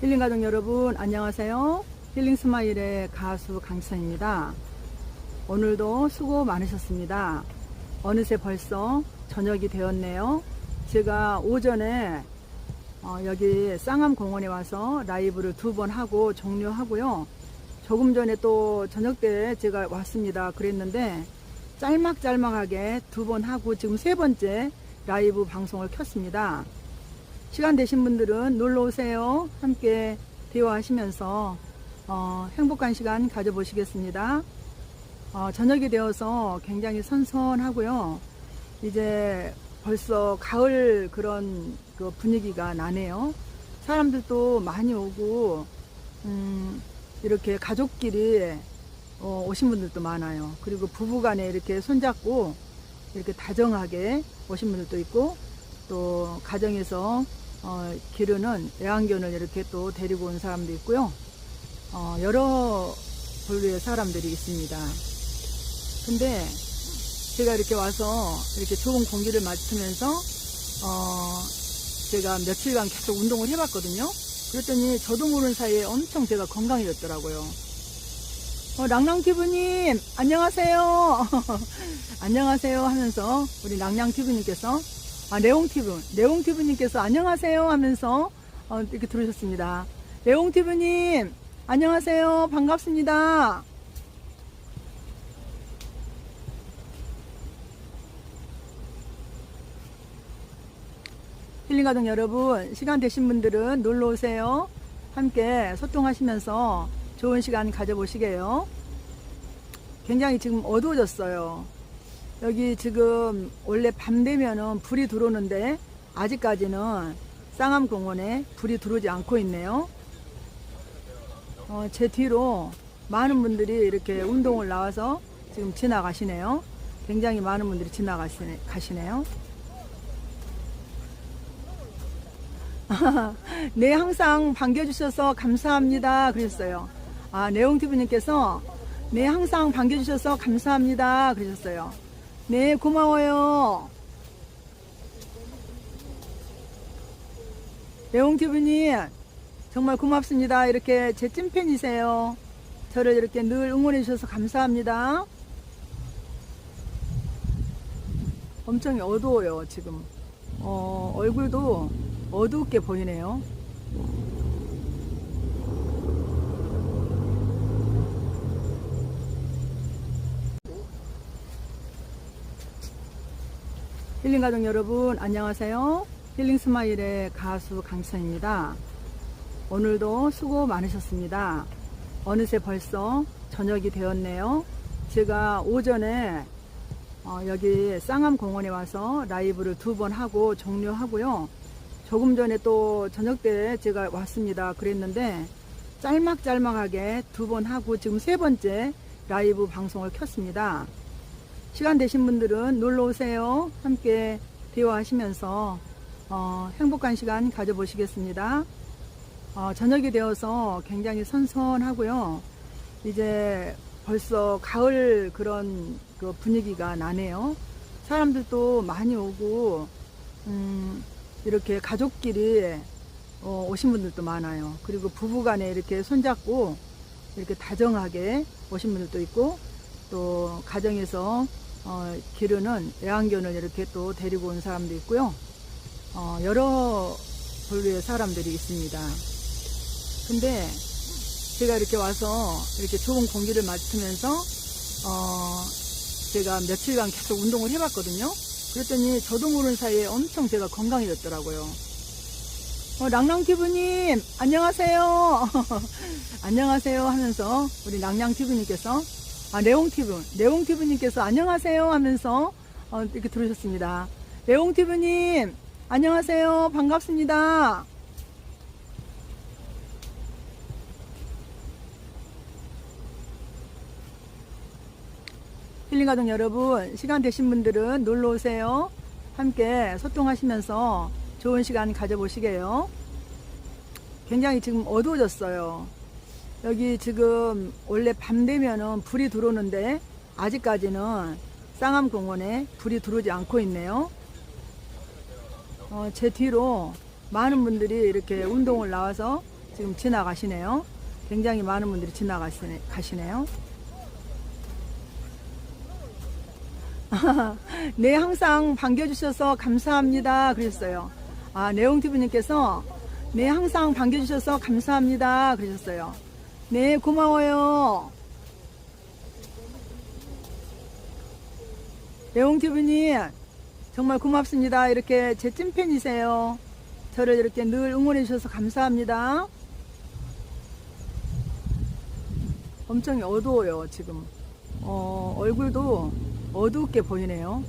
힐링 가족 여러분 안녕하세요. 힐링 스마일의 가수 강지선입니다. 오늘도 수고 많으셨습니다. 어느새 벌써 저녁이 되었네요. 제가 오전에 어, 여기 쌍암 공원에 와서 라이브를 두 번 하고 종료하고요. 조금 전에 또 저녁 때 제가 왔습니다. 그랬는데 짤막짤막하게 두 번 하고 지금 세 번째 라이브 방송을 켰습니다. 시간 되신 분들은 놀러 오세요. 함께 대화하시면서 어, 행복한 시간 가져보시겠습니다. 어, 저녁이 되어서 굉장히 선선하고요. 이제 벌써 가을 그런 그 분위기가 나네요. 사람들도 많이 오고 음, 이렇게 가족끼리 어, 오신 분들도 많아요. 그리고 부부간에 이렇게 손잡고 이렇게 다정하게 오신 분들도 있고 또 가정에서 어, 기르는 애완견을 이렇게 또 데리고 온 사람도 있고요. 어, 여러 분류의 사람들이 있습니다. 근데 제가 이렇게 와서 이렇게 좋은 공기를 맡으면서 어, 제가 며칠간 계속 운동을 해봤거든요. 그랬더니 저도 모르는 사이에 엄청 제가 건강해졌더라고요. 어, 랑랑티브님, 안녕하세요. 안녕하세요 하면서 우리 랑랑티브님께서, 아, 네옹티브, 네옹티브님께서 안녕하세요 하면서 어, 이렇게 들으셨습니다. 네옹티브님, 안녕하세요. 반갑습니다. 힐링 가족 여러분, 시간 되신 분들은 놀러 오세요. 함께 소통하시면서 좋은 시간 가져보시게요. 굉장히 지금 어두워졌어요. 여기 지금 원래 밤 되면은 불이 들어오는데 아직까지는 쌍암 공원에 불이 들어오지 않고 있네요. 어, 제 뒤로 많은 분들이 이렇게 운동을 나와서 지금 지나가시네요. 굉장히 많은 분들이 지나가시네요. 네, 항상 반겨주셔서 감사합니다. 그러셨어요. 아, 네옹티브님께서, 네, 항상 반겨주셔서 감사합니다. 그러셨어요. 네, 고마워요. 네옹티브님, 정말 고맙습니다. 이렇게 제 찐팬이세요. 저를 이렇게 늘 응원해 주셔서 감사합니다. 엄청 어두워요, 지금. 어, 얼굴도 어둡게 보이네요. 힐링 가족 여러분 안녕하세요. 힐링 스마일의 가수 강지선입니다. 오늘도 수고 많으셨습니다. 어느새 벌써 저녁이 되었네요. 제가 오전에 어, 여기 쌍암 공원에 와서 라이브를 두 번 하고 종료하고요. 조금 전에 또 저녁 때 제가 왔습니다. 그랬는데 짤막짤막하게 두 번 하고 지금 세 번째 라이브 방송을 켰습니다. 시간 되신 분들은 놀러 오세요. 함께 대화하시면서 어, 행복한 시간 가져보시겠습니다. 어, 저녁이 되어서 굉장히 선선하고요. 이제 벌써 가을 그런 그 분위기가 나네요. 사람들도 많이 오고 음, 이렇게 가족끼리 어, 오신 분들도 많아요. 그리고 부부간에 이렇게 손잡고 이렇게 다정하게 오신 분들도 있고 또 가정에서 어, 기르는 애완견을 이렇게 또 데리고 온 사람도 있고요. 어, 여러 분류의 사람들이 있습니다. 근데 제가 이렇게 와서 이렇게 좋은 공기를 맡으면서 어, 제가 며칠간 계속 운동을 해봤거든요. 그랬더니 저도 모르는 사이에 엄청 제가 건강해졌더라고요. 어, 랑랑티브님, 안녕하세요. 안녕하세요 하면서 우리 랑랑티브님께서, 아, 네옹티브, 네옹티브님께서 안녕하세요 하면서 어, 이렇게 들으셨습니다. 네옹티브님, 안녕하세요. 반갑습니다. 힐링 가족 여러분, 시간 되신 분들은 놀러 오세요. 함께 소통하시면서 좋은 시간 가져보시게요. 굉장히 지금 어두워졌어요. 여기 지금 원래 밤 되면은 불이 들어오는데 아직까지는 쌍암 공원에 불이 들어오지 않고 있네요. 어, 제 뒤로 많은 분들이 이렇게 운동을 나와서 지금 지나가시네요. 굉장히 많은 분들이 지나가시네, 가시네요. 네, 항상 반겨주셔서 감사합니다. 그러셨어요. 아, 내용TV님께서 네, 항상 반겨주셔서 감사합니다. 그러셨어요. 네, 고마워요. 내용TV님, 정말 고맙습니다. 이렇게 제 찐팬이세요. 저를 이렇게 늘 응원해 주셔서 감사합니다. 엄청 어두워요, 지금. 어, 얼굴도 어둡게 보이네요.